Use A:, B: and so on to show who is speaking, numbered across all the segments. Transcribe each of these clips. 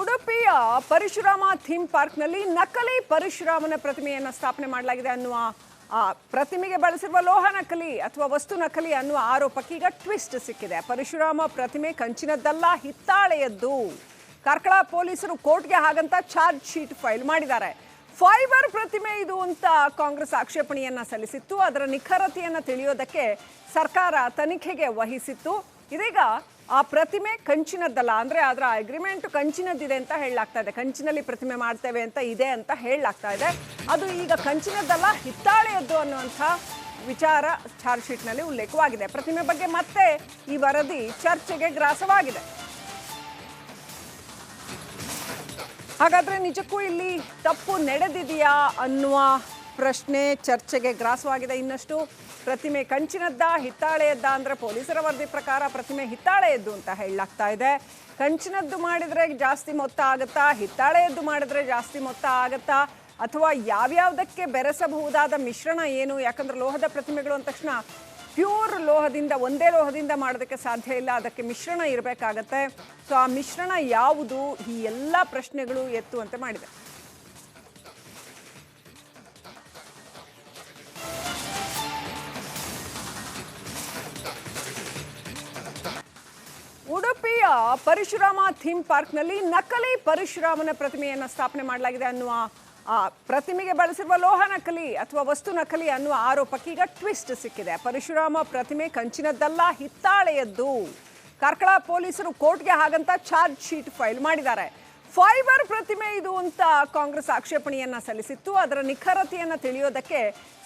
A: ಉಡುಪಿಯ ಪರಶುರಾಮ ಥೀಮ್ ಪಾರ್ಕ್ನಲ್ಲಿ ನಕಲಿ ಪರಶುರಾಮನ ಪ್ರತಿಮೆಯನ್ನು ಸ್ಥಾಪನೆ ಮಾಡಲಾಗಿದೆ ಅನ್ನುವ ಪ್ರತಿಮೆಗೆ ಬಳಸಿರುವ ಲೋಹ ನಕಲಿ ಅಥವಾ ವಸ್ತು ನಕಲಿ ಅನ್ನುವ ಆರೋಪಕ್ಕೆ ಈಗ ಟ್ವಿಸ್ಟ್ ಸಿಕ್ಕಿದೆ. ಪರಶುರಾಮ ಪ್ರತಿಮೆ ಕಂಚಿನದ್ದಲ್ಲ, ಹಿತ್ತಾಳೆಯದ್ದು. ಕಾರ್ಕಳ ಪೊಲೀಸರು ಕೋರ್ಟ್ಗೆ ಹಾಗಂತ ಚಾರ್ಜ್ ಶೀಟ್ ಫೈಲ್ ಮಾಡಿದ್ದಾರೆ. ಫೈಬರ್ ಪ್ರತಿಮೆ ಇದು ಅಂತ ಕಾಂಗ್ರೆಸ್ ಆಕ್ಷೇಪಣೆಯನ್ನು ಸಲ್ಲಿಸಿತ್ತು. ಅದರ ನಿಖರತೆಯನ್ನು ತಿಳಿಯೋದಕ್ಕೆ ಸರ್ಕಾರ ತನಿಖೆಗೆ ವಹಿಸಿತ್ತು. ಇದೀಗ ಆ ಪ್ರತಿಮೆ ಕಂಚಿನದ್ದಲ್ಲ, ಅಂದ್ರೆ ಅದರ ಅಗ್ರಿಮೆಂಟ್ ಕಂಚಿನದ್ದಿದೆ ಅಂತ ಹೇಳಲಾಗ್ತಾ ಇದೆ. ಕಂಚಿನಲ್ಲಿ ಪ್ರತಿಮೆ ಮಾಡ್ತೇವೆ ಅಂತ ಇದೆ ಅಂತ ಹೇಳಲಾಗ್ತಾ ಇದೆ. ಅದು ಈಗ ಕಂಚಿನದ್ದಲ್ಲ, ಹಿತ್ತಾಳೆಯದ್ದು ಅನ್ನುವಂಥ ವಿಚಾರ ಚಾರ್ಜ್ ಶೀಟ್ನಲ್ಲಿ ಉಲ್ಲೇಖವಾಗಿದೆ. ಪ್ರತಿಮೆ ಬಗ್ಗೆ ಮತ್ತೆ ಈ ವರದಿ ಚರ್ಚೆಗೆ ಗ್ರಾಸವಾಗಿದೆ. ಹಾಗಾದರೆ ನಿಜಕ್ಕೂ ಇಲ್ಲಿ ತಪ್ಪು ನಡೆದಿದೆಯಾ ಅನ್ನುವ ಪ್ರಶ್ನೆ ಚರ್ಚೆಗೆ ಗ್ರಾಸವಾಗಿದೆ. ಇನ್ನಷ್ಟು ಪ್ರತಿಮೆ ಕಂಚಿನದ್ದ, ಹಿತ್ತಾಳೆಯದ್ದ ಅಂದರೆ ಪೊಲೀಸರ ವರದಿ ಪ್ರಕಾರ ಪ್ರತಿಮೆ ಹಿತ್ತಾಳೆಯದ್ದು ಅಂತ ಹೇಳಲಾಗ್ತಾ ಇದೆ. ಕಂಚಿನದ್ದು ಮಾಡಿದ್ರೆ ಜಾಸ್ತಿ ಮೊತ್ತ ಆಗುತ್ತಾ? ಹಿತ್ತಾಳೆಯದ್ದು ಮಾಡಿದ್ರೆ ಜಾಸ್ತಿ ಮೊತ್ತ ಆಗುತ್ತಾ? ಅಥವಾ ಯಾವ್ಯಾವುದಕ್ಕೆ ಬೆರೆಸಬಹುದಾದ ಮಿಶ್ರಣ ಏನು? ಯಾಕಂದ್ರೆ ಲೋಹದ ಪ್ರತಿಮೆಗಳು ಅಂದ ತಕ್ಷಣ ಪ್ಯೂರ್ ಲೋಹದಿಂದ, ಒಂದೇ ಲೋಹದಿಂದ ಮಾಡೋದಕ್ಕೆ ಸಾಧ್ಯ ಇಲ್ಲ. ಅದಕ್ಕೆ ಮಿಶ್ರಣ ಇರಬೇಕಾಗತ್ತೆ. ಸೊ, ಆ ಮಿಶ್ರಣ ಯಾವುದು? ಈ ಎಲ್ಲ ಪ್ರಶ್ನೆಗಳು ಎತ್ತುವಂತೆ ಮಾಡಿದೆ. ಪರಶುರಾಮ ಥೀಮ್ ಪಾರ್ಕ್ನಲ್ಲಿ ನಕಲಿ ಪರಶುರಾಮನ ಪ್ರತಿಮೆಯನ್ನು ಸ್ಥಾಪನೆ ಮಾಡಲಾಗಿದೆ ಅನ್ನುವ ಆ, ಪ್ರತಿಮೆಗೆ ಬಳಸಿರುವ ಲೋಹ ನಕಲಿ ಅಥವಾ ವಸ್ತು ನಕಲಿ ಅನ್ನುವ ಆರೋಪಕ್ಕೆ ಈಗ ಟ್ವಿಸ್ಟ್ ಸಿಕ್ಕಿದೆ. ಪರಶುರಾಮ ಪ್ರತಿಮೆ ಕಂಚಿನದ್ದಲ್ಲ ಹಿತ್ತಾಳೆಯದ್ದು. ಕಾರ್ಕಳ ಪೊಲೀಸರು ಕೋರ್ಟ್ಗೆ ಹಾಗಂತ ಚಾರ್ಜ್ ಶೀಟ್ ಫೈಲ್ ಮಾಡಿದ್ದಾರೆ. ಫೈಬರ್ ಪ್ರತಿಮೆ ಇದು ಅಂತ ಕಾಂಗ್ರೆಸ್ ಆಕ್ಷೇಪಣೆಯನ್ನು ಸಲ್ಲಿಸಿತ್ತು. ಅದರ ನಿಖರತೆಯನ್ನು ತಿಳಿಯೋದಕ್ಕೆ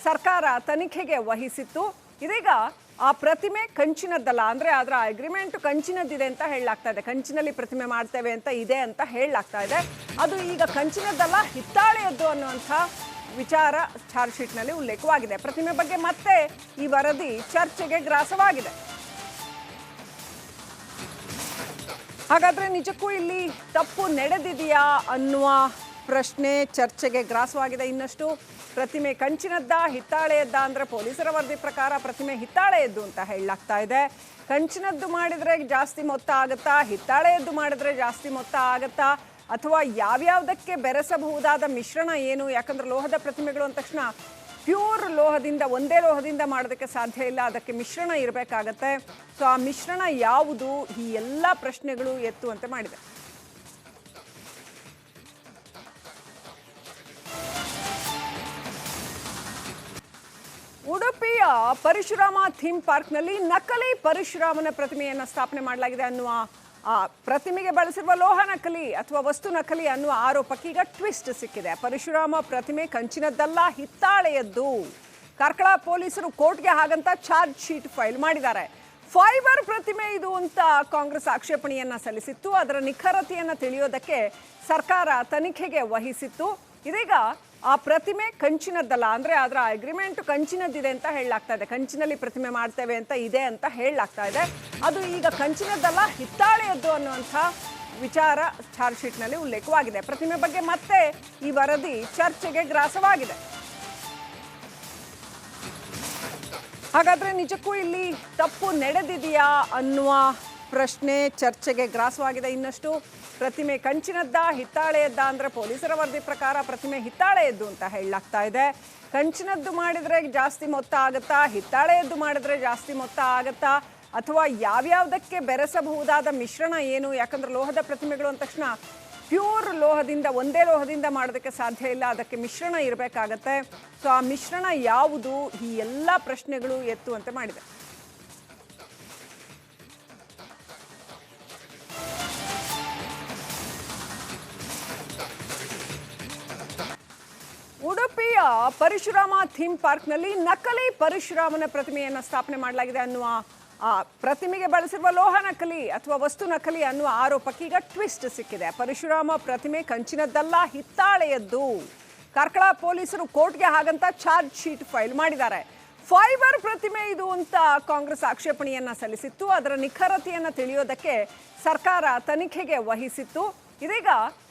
A: ಸರ್ಕಾರ ತನಿಖೆಗೆ ವಹಿಸಿತ್ತು. ಇದೀಗ ಆ ಪ್ರತಿಮೆ ಕಂಚಿನದ್ದಲ್ಲ. ಅಂದ್ರೆ ಅದರ ಅಗ್ರಿಮೆಂಟ್ ಕಂಚಿನದ್ದಿದೆ ಅಂತ ಹೇಳಲಾಗ್ತಾ ಇದೆ. ಕಂಚಿನಲ್ಲಿ ಪ್ರತಿಮೆ ಮಾಡ್ತೇವೆ ಅಂತ ಇದೆ ಅಂತ ಹೇಳಲಾಗ್ತಾ ಇದೆ. ಅದು ಈಗ ಕಂಚಿನದ್ದಲ್ಲ, ಹಿತ್ತಾಳೆಯದ್ದು ಅನ್ನುವಂಥ ವಿಚಾರ ಚಾರ್ಜ್ ಶೀಟ್ನಲ್ಲಿ ಉಲ್ಲೇಖವಾಗಿದೆ. ಪ್ರತಿಮೆ ಬಗ್ಗೆ ಮತ್ತೆ ಈ ವರದಿ ಚರ್ಚೆಗೆ ಗ್ರಾಸವಾಗಿದೆ. ಹಾಗಾದರೆ ನಿಜಕ್ಕೂ ಇಲ್ಲಿ ತಪ್ಪು ನಡೆದಿದೆಯಾ ಅನ್ನುವ ಪ್ರಶ್ನೆ ಚರ್ಚೆಗೆ ಗ್ರಾಸವಾಗಿದೆ. ಇನ್ನಷ್ಟು ಪ್ರತಿಮೆ ಕಂಚಿನದ್ದ, ಹಿತ್ತಾಳೆಯದ್ದ ಅಂದರೆ ಪೊಲೀಸರ ವರದಿ ಪ್ರಕಾರ ಪ್ರತಿಮೆ ಹಿತ್ತಾಳೆಯದ್ದು ಅಂತ ಹೇಳಲಾಗ್ತಾ ಇದೆ. ಕಂಚಿನದ್ದು ಮಾಡಿದರೆ ಜಾಸ್ತಿ ಮೊತ್ತ ಆಗುತ್ತಾ? ಹಿತ್ತಾಳೆಯದ್ದು ಮಾಡಿದರೆ ಜಾಸ್ತಿ ಮೊತ್ತ ಆಗುತ್ತಾ? ಅಥವಾ ಯಾವ್ಯಾವುದಕ್ಕೆ ಬೆರೆಸಬಹುದಾದ ಮಿಶ್ರಣ ಏನು? ಯಾಕಂದ್ರೆ ಲೋಹದ ಪ್ರತಿಮೆಗಳು ಅಂದ ತಕ್ಷಣ ಪ್ಯೂರ್ ಲೋಹದಿಂದ, ಒಂದೇ ಲೋಹದಿಂದ ಮಾಡೋದಕ್ಕೆ ಸಾಧ್ಯ ಇಲ್ಲ. ಅದಕ್ಕೆ ಮಿಶ್ರಣ ಇರಬೇಕಾಗತ್ತೆ. ಸೊ, ಆ ಮಿಶ್ರಣ ಯಾವುದು? ಈ ಎಲ್ಲ ಪ್ರಶ್ನೆಗಳು ಎತ್ತುವಂತೆ ಮಾಡಿದೆ. ಪರಶುರಾಮ ಥೀಮ್ ಪಾರ್ಕ್ನಲ್ಲಿ ನಕಲಿ ಪರಶುರಾಮನ ಪ್ರತಿಮೆಯನ್ನು ಸ್ಥಾಪನೆ ಮಾಡಲಾಗಿದೆ ಅನ್ನುವ ಆ, ಪ್ರತಿಮೆಗೆ ಬಳಸಿರುವ ಲೋಹ ನಕಲಿ ಅಥವಾ ವಸ್ತು ನಕಲಿ ಅನ್ನುವ ಆರೋಪಕ್ಕೆ ಈಗ ಟ್ವಿಸ್ಟ್ ಸಿಕ್ಕಿದೆ. ಪರಶುರಾಮ ಪ್ರತಿಮೆ ಕಂಚಿನದ್ದಲ್ಲ ಹಿತ್ತಾಳೆಯದ್ದು. ಕಾರ್ಕಳ ಪೊಲೀಸರು ಕೋರ್ಟ್ಗೆ ಹಾಗಂತ ಚಾರ್ಜ್ ಶೀಟ್ ಫೈಲ್ ಮಾಡಿದ್ದಾರೆ. ಫೈಬರ್ ಪ್ರತಿಮೆ ಇದು ಅಂತ ಕಾಂಗ್ರೆಸ್ ಆಕ್ಷೇಪಣೆಯನ್ನು ಸಲ್ಲಿಸಿತ್ತು. ಅದರ ನಿಖರತೆಯನ್ನು ತಿಳಿಯೋದಕ್ಕೆ ಸರ್ಕಾರ ತನಿಖೆಗೆ ವಹಿಸಿತ್ತು. ಇದೀಗ ಆ ಪ್ರತಿಮೆ ಕಂಚಿನದ್ದಲ್ಲ, ಅಂದ್ರೆ ಅದರ ಅಗ್ರಿಮೆಂಟ್ ಕಂಚಿನದ್ದಿದೆ ಅಂತ ಹೇಳಲಾಗ್ತಾ ಇದೆ. ಕಂಚಿನಲ್ಲಿ ಪ್ರತಿಮೆ ಮಾಡ್ತೇವೆ ಅಂತ ಇದೆ ಅಂತ ಹೇಳಲಾಗ್ತಾ ಇದೆ. ಅದು ಈಗ ಕಂಚಿನದ್ದಲ್ಲ, ಹಿತ್ತಾಳೆಯದ್ದು ಅನ್ನುವಂಥ ವಿಚಾರ ಚಾರ್ಜ್ ಶೀಟ್ನಲ್ಲಿ ಉಲ್ಲೇಖವಾಗಿದೆ. ಪ್ರತಿಮೆ ಬಗ್ಗೆ ಮತ್ತೆ ಈ ವರದಿ ಚರ್ಚೆಗೆ ಗ್ರಾಸವಾಗಿದೆ. ಹಾಗಾದರೆ ನಿಜಕ್ಕೂ ಇಲ್ಲಿ ತಪ್ಪು ನಡೆದಿದೆಯಾ ಅನ್ನುವ ಪ್ರಶ್ನೆ ಚರ್ಚೆಗೆ ಗ್ರಾಸವಾಗಿದೆ. ಇನ್ನಷ್ಟು ಪ್ರತಿಮೆ ಕಂಚಿನದ್ದ, ಹಿತ್ತಾಳೆಯದ್ದ ಅಂದರೆ ಪೊಲೀಸರ ವರದಿ ಪ್ರಕಾರ ಪ್ರತಿಮೆ ಹಿತ್ತಾಳೆಯದ್ದು ಅಂತ ಹೇಳಲಾಗ್ತಾ ಇದೆ. ಕಂಚಿನದ್ದು ಮಾಡಿದ್ರೆ ಜಾಸ್ತಿ ಮೊತ್ತ ಆಗುತ್ತಾ? ಹಿತ್ತಾಳೆಯದ್ದು ಮಾಡಿದ್ರೆ ಜಾಸ್ತಿ ಮೊತ್ತ ಆಗುತ್ತಾ? ಅಥವಾ ಯಾವ್ಯಾವುದಕ್ಕೆ ಬೆರೆಸಬಹುದಾದ ಮಿಶ್ರಣ ಏನು? ಯಾಕಂದ್ರೆ ಲೋಹದ ಪ್ರತಿಮೆಗಳು ಅಂದ ತಕ್ಷಣ ಪ್ಯೂರ್ ಲೋಹದಿಂದ, ಒಂದೇ ಲೋಹದಿಂದ ಮಾಡೋದಕ್ಕೆ ಸಾಧ್ಯ ಇಲ್ಲ. ಅದಕ್ಕೆ ಮಿಶ್ರಣ ಇರಬೇಕಾಗತ್ತೆ. ಸೊ, ಆ ಮಿಶ್ರಣ ಯಾವುದು? ಈ ಎಲ್ಲ ಪ್ರಶ್ನೆಗಳು ಎತ್ತುವಂತೆ ಮಾಡಿದೆ. ಪರಶುರಾಮ ಥೀಮ್ ಪಾರ್ಕ್ನಲ್ಲಿ ನಕಲಿ ಪರಶುರಾಮನ ಪ್ರತಿಮೆಯನ್ನು ಸ್ಥಾಪನೆ ಮಾಡಲಾಗಿದೆ ಅನ್ನುವ ಆ, ಪ್ರತಿಮೆಗೆ ಬಳಸಿರುವ ಲೋಹ ನಕಲಿ ಅಥವಾ ವಸ್ತು ನಕಲಿ ಅನ್ನುವ ಆರೋಪಕ್ಕೆ ಈಗ ಟ್ವಿಸ್ಟ್ ಸಿಕ್ಕಿದೆ. ಪರಶುರಾಮ ಪ್ರತಿಮೆ ಕಂಚಿನದ್ದಲ್ಲ ಹಿತ್ತಾಳೆಯದ್ದು. ಕಾರ್ಕಳ ಪೊಲೀಸರು ಕೋರ್ಟ್ಗೆ ಹಾಗಂತ ಚಾರ್ಜ್ ಶೀಟ್ ಫೈಲ್ ಮಾಡಿದ್ದಾರೆ. ಫೈಬರ್ ಪ್ರತಿಮೆ ಇದು ಅಂತ ಕಾಂಗ್ರೆಸ್ ಆಕ್ಷೇಪಣೆಯನ್ನು ಸಲ್ಲಿಸಿತ್ತು. ಅದರ ನಿಖರತೆಯನ್ನು ತಿಳಿಯೋದಕ್ಕೆ ಸರ್ಕಾರ ತನಿಖೆಗೆ ವಹಿಸಿತ್ತು. ಇದೀಗ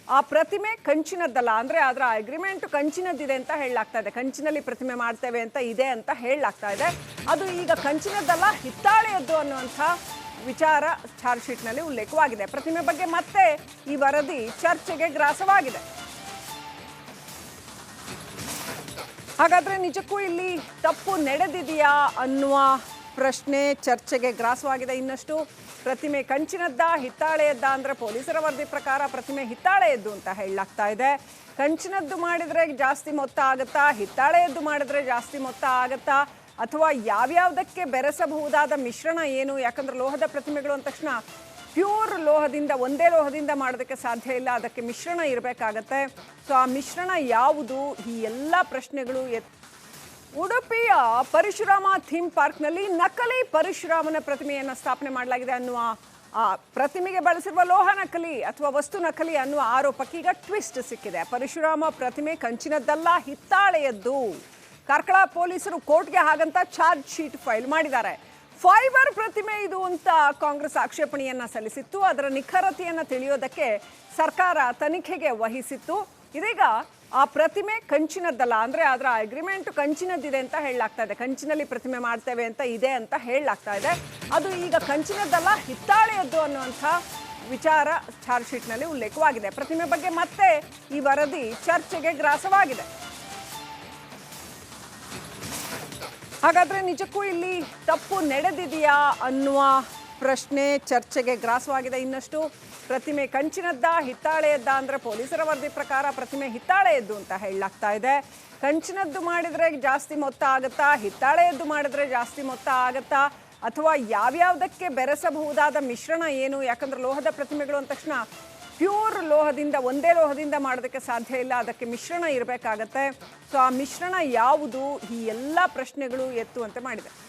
A: ಆ ಪ್ರತಿಮೆ ಕಂಚಿನದ್ದಲ್ಲ. ಅಂದ್ರೆ ಅದರ ಅಗ್ರಿಮೆಂಟ್ ಕಂಚಿನದ್ದಿದೆ ಅಂತ ಹೇಳಲಾಗ್ತಾ ಇದೆ. ಕಂಚಿನಲ್ಲಿ ಪ್ರತಿಮೆ ಮಾಡ್ತೇವೆ ಅಂತ ಇದೆ ಅಂತ ಹೇಳಲಾಗ್ತಾ ಇದೆ. ಅದು ಈಗ ಕಂಚಿನದ್ದಲ್ಲ, ಹಿತ್ತಾಳೆಯದ್ದು ಅನ್ನುವಂಥ ವಿಚಾರ ಚಾರ್ಜ್ ಶೀಟ್ನಲ್ಲಿ ಉಲ್ಲೇಖವಾಗಿದೆ. ಪ್ರತಿಮೆ ಬಗ್ಗೆ ಮತ್ತೆ ಈ ವರದಿ ಚರ್ಚೆಗೆ ಗ್ರಾಸವಾಗಿದೆ. ಹಾಗಾದರೆ ನಿಜಕ್ಕೂ ಇಲ್ಲಿ ತಪ್ಪು ನಡೆದಿದೆಯಾ ಅನ್ನುವ ಪ್ರಶ್ನೆ ಚರ್ಚೆಗೆ ಗ್ರಾಸವಾಗಿದೆ. ಇನ್ನಷ್ಟು ಪ್ರತಿಮೆ ಕಂಚಿನದ್ದ, ಹಿತ್ತಾಳೆಯದ್ದ ಅಂದರೆ ಪೊಲೀಸರ ವರದಿ ಪ್ರಕಾರ ಪ್ರತಿಮೆ ಹಿತ್ತಾಳೆಯದ್ದು ಅಂತ ಹೇಳಲಾಗ್ತಾ ಇದೆ. ಕಂಚಿನದ್ದು ಮಾಡಿದರೆ ಜಾಸ್ತಿ ಮೊತ್ತ ಆಗುತ್ತಾ? ಹಿತ್ತಾಳೆಯದ್ದು ಮಾಡಿದರೆ ಜಾಸ್ತಿ ಮೊತ್ತ ಆಗುತ್ತಾ? ಅಥವಾ ಯಾವ್ಯಾವುದಕ್ಕೆ ಬೆರೆಸಬಹುದಾದ ಮಿಶ್ರಣ ಏನು? ಯಾಕಂದ್ರೆ ಲೋಹದ ಪ್ರತಿಮೆಗಳು ಅಂದ ತಕ್ಷಣ ಪ್ಯೂರ್ ಲೋಹದಿಂದ, ಒಂದೇ ಲೋಹದಿಂದ ಮಾಡೋದಕ್ಕೆ ಸಾಧ್ಯ ಇಲ್ಲ. ಅದಕ್ಕೆ ಮಿಶ್ರಣ ಇರಬೇಕಾಗತ್ತೆ. ಸೊ ಆ ಮಿಶ್ರಣ ಯಾವುದು? ಈ ಎಲ್ಲ ಪ್ರಶ್ನೆಗಳು ಎತ್ ಉಡುಪಿಯ ಪರಶುರಾಮ ಥೀಮ್ ಪಾರ್ಕ್ನಲ್ಲಿ ನಕಲಿ ಪರಶುರಾಮನ ಪ್ರತಿಮೆಯನ್ನು ಸ್ಥಾಪನೆ ಮಾಡಲಾಗಿದೆ ಅನ್ನುವ, ಆ, ಪ್ರತಿಮೆಗೆ ಬಳಸಿರುವ ಲೋಹ ನಕಲಿ ಅಥವಾ ವಸ್ತು ನಕಲಿ ಅನ್ನುವ ಆರೋಪಕ್ಕೆ ಈಗ ಟ್ವಿಸ್ಟ್ ಸಿಕ್ಕಿದೆ. ಪರಶುರಾಮ ಪ್ರತಿಮೆ ಕಂಚಿನದ್ದಲ್ಲ, ಹಿತ್ತಾಳೆಯದ್ದು. ಕಾರ್ಕಳ ಪೊಲೀಸರು ಕೋರ್ಟ್ಗೆ ಹಾಗಂತ ಚಾರ್ಜ್ ಶೀಟ್ ಫೈಲ್ ಮಾಡಿದ್ದಾರೆ. ಫೈಬರ್ ಪ್ರತಿಮೆ ಇದು ಅಂತ ಕಾಂಗ್ರೆಸ್ ಆಕ್ಷೇಪಣೆಯನ್ನು ಸಲ್ಲಿಸಿತ್ತು. ಅದರ ನಿಖರತೆಯನ್ನು ತಿಳಿಯೋದಕ್ಕೆ ಸರ್ಕಾರ ತನಿಖೆಗೆ ವಹಿಸಿತ್ತು. ಇದೀಗ ಆ ಪ್ರತಿಮೆ ಕಂಚಿನದ್ದಲ್ಲ, ಅಂದ್ರೆ ಅದರ ಅಗ್ರಿಮೆಂಟ್ ಕಂಚಿನದ್ದಿದೆ ಅಂತ ಹೇಳಲಾಗ್ತಾ ಇದೆ. ಕಂಚಿನಲ್ಲಿ ಪ್ರತಿಮೆ ಮಾಡ್ತೇವೆ ಅಂತ ಇದೆ ಅಂತ ಹೇಳಲಾಗ್ತಾ ಇದೆ. ಅದು ಈಗ ಕಂಚಿನದ್ದಲ್ಲ, ಹಿತ್ತಾಳೆಯದ್ದು ಅನ್ನುವಂಥ ವಿಚಾರ ಚಾರ್ಜ್ ಶೀಟ್ನಲ್ಲಿ ಉಲ್ಲೇಖವಾಗಿದೆ. ಪ್ರತಿಮೆ ಬಗ್ಗೆ ಮತ್ತೆ ಈ ವರದಿ ಚರ್ಚೆಗೆ ಗ್ರಾಸವಾಗಿದೆ. ಹಾಗಾದರೆ ನಿಜಕ್ಕೂ ಇಲ್ಲಿ ತಪ್ಪು ನಡೆದಿದೆಯಾ ಅನ್ನುವ ಪ್ರಶ್ನೆ ಚರ್ಚೆಗೆ ಗ್ರಾಸವಾಗಿದೆ. ಇನ್ನಷ್ಟು ಪ್ರತಿಮೆ ಕಂಚಿನದ್ದ, ಹಿತ್ತಾಳೆಯದ್ದ ಅಂದರೆ ಪೊಲೀಸರ ವರದಿ ಪ್ರಕಾರ ಪ್ರತಿಮೆ ಹಿತ್ತಾಳೆಯದ್ದು ಅಂತ ಹೇಳಲಾಗ್ತಾ ಇದೆ. ಕಂಚಿನದ್ದು ಮಾಡಿದ್ರೆ ಜಾಸ್ತಿ ಮೊತ್ತ ಆಗುತ್ತಾ? ಹಿತ್ತಾಳೆಯದ್ದು ಮಾಡಿದ್ರೆ ಜಾಸ್ತಿ ಮೊತ್ತ ಆಗುತ್ತಾ? ಅಥವಾ ಯಾವ್ಯಾವುದಕ್ಕೆ ಬೆರೆಸಬಹುದಾದ ಮಿಶ್ರಣ ಏನು? ಯಾಕಂದ್ರೆ ಲೋಹದ ಪ್ರತಿಮೆಗಳು ಅಂದ ತಕ್ಷಣ ಪ್ಯೂರ್ ಲೋಹದಿಂದ, ಒಂದೇ ಲೋಹದಿಂದ ಮಾಡೋದಕ್ಕೆ ಸಾಧ್ಯ ಇಲ್ಲ. ಅದಕ್ಕೆ ಮಿಶ್ರಣ ಇರಬೇಕಾಗತ್ತೆ. ಸೊ, ಆ ಮಿಶ್ರಣ ಯಾವುದು? ಈ ಎಲ್ಲ ಪ್ರಶ್ನೆಗಳು ಎತ್ತುವಂತೆ ಮಾಡಿದೆ.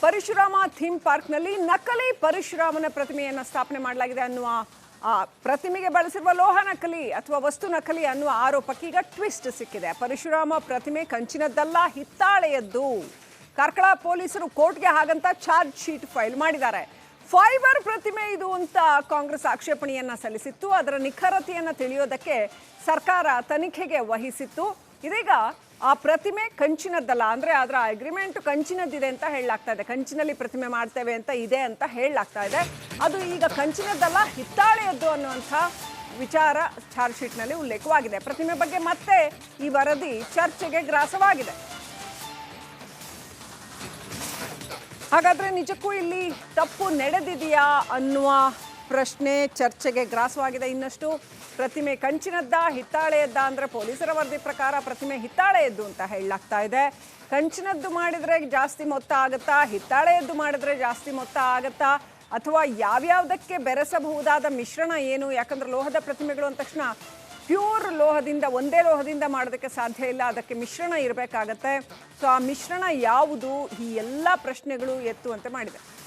A: ಪರಶುರಾಮ ಥೀಮ್ ಪಾರ್ಕ್ನಲ್ಲಿ ನಕಲಿ ಪರಶುರಾಮನ ಪ್ರತಿಮೆಯನ್ನು ಸ್ಥಾಪನೆ ಮಾಡಲಾಗಿದೆ ಅನ್ನುವ, ಆ, ಪ್ರತಿಮೆಗೆ ಬಳಸಿರುವ ಲೋಹ ನಕಲಿ ಅಥವಾ ವಸ್ತು ನಕಲಿ ಅನ್ನುವ ಆರೋಪಕ್ಕೆ ಈಗ ಟ್ವಿಸ್ಟ್ ಸಿಕ್ಕಿದೆ. ಪರಶುರಾಮ ಪ್ರತಿಮೆ ಕಂಚಿನದ್ದಲ್ಲ, ಹಿತ್ತಾಳೆಯದ್ದು. ಕಾರ್ಕಳ ಪೊಲೀಸರು ಕೋರ್ಟ್ಗೆ ಹಾಗಂತ ಚಾರ್ಜ್ ಶೀಟ್ ಫೈಲ್ ಮಾಡಿದ್ದಾರೆ. ಫೈಬರ್ ಪ್ರತಿಮೆ ಇದು ಅಂತ ಕಾಂಗ್ರೆಸ್ ಆಕ್ಷೇಪಣೆಯನ್ನು ಸಲ್ಲಿಸಿತ್ತು. ಅದರ ನಿಖರತೆಯನ್ನು ತಿಳಿಯೋದಕ್ಕೆ ಸರ್ಕಾರ ತನಿಖೆಗೆ ವಹಿಸಿತ್ತು. ಇದೀಗ ಆ ಪ್ರತಿಮೆ ಕಂಚಿನದ್ದಲ್ಲ. ಅಂದ್ರೆ ಅದರ ಅಗ್ರಿಮೆಂಟ್ ಕಂಚಿನದ್ದಿದೆ ಅಂತ ಹೇಳಲಾಗ್ತಾ ಇದೆ. ಕಂಚಿನಲ್ಲಿ ಪ್ರತಿಮೆ ಮಾಡ್ತೇವೆ ಅಂತ ಇದೆ ಅಂತ ಹೇಳಲಾಗ್ತಾ ಇದೆ. ಅದು ಈಗ ಕಂಚಿನದ್ದಲ್ಲ, ಹಿತ್ತಾಳೆಯದ್ದು ಅನ್ನುವಂಥ ವಿಚಾರ ಚಾರ್ಜ್ ಶೀಟ್ನಲ್ಲಿ ಉಲ್ಲೇಖವಾಗಿದೆ. ಪ್ರತಿಮೆ ಬಗ್ಗೆ ಮತ್ತೆ ಈ ವರದಿ ಚರ್ಚೆಗೆ ಗ್ರಾಸವಾಗಿದೆ. ಹಾಗಾದರೆ ನಿಜಕ್ಕೂ ಇಲ್ಲಿ ತಪ್ಪು ನಡೆದಿದೆಯಾ ಅನ್ನುವ ಪ್ರಶ್ನೆ ಚರ್ಚೆಗೆ ಗ್ರಾಸವಾಗಿದೆ ಇನ್ನಷ್ಟು. ಪ್ರತಿಮೆ ಕಂಚಿನದ್ದ, ಹಿತ್ತಾಳೆಯದ್ದ ಅಂದರೆ ಪೊಲೀಸರ ವರದಿ ಪ್ರಕಾರ ಪ್ರತಿಮೆ ಹಿತ್ತಾಳೆಯದ್ದು ಅಂತ ಹೇಳಲಾಗ್ತಾ ಇದೆ. ಕಂಚಿನದ್ದು ಮಾಡಿದರೆ ಜಾಸ್ತಿ ಮೊತ್ತ ಆಗುತ್ತಾ? ಹಿತ್ತಾಳೆಯದ್ದು ಮಾಡಿದರೆ ಜಾಸ್ತಿ ಮೊತ್ತ ಆಗುತ್ತಾ? ಅಥವಾ ಯಾವ್ಯಾವುದಕ್ಕೆ ಬೆರೆಸಬಹುದಾದ ಮಿಶ್ರಣ ಏನು? ಯಾಕಂದ್ರೆ ಲೋಹದ ಪ್ರತಿಮೆಗಳು ಅಂದ ತಕ್ಷಣ ಪ್ಯೂರ್ ಲೋಹದಿಂದ, ಒಂದೇ ಲೋಹದಿಂದ ಮಾಡೋದಕ್ಕೆ ಸಾಧ್ಯ ಇಲ್ಲ. ಅದಕ್ಕೆ ಮಿಶ್ರಣ ಇರಬೇಕಾಗತ್ತೆ. ಸೊ ಆ ಮಿಶ್ರಣ ಯಾವುದು? ಈ ಎಲ್ಲ ಪ್ರಶ್ನೆಗಳು ಎತ್ತುವಂತೆ ಮಾಡಿದೆ.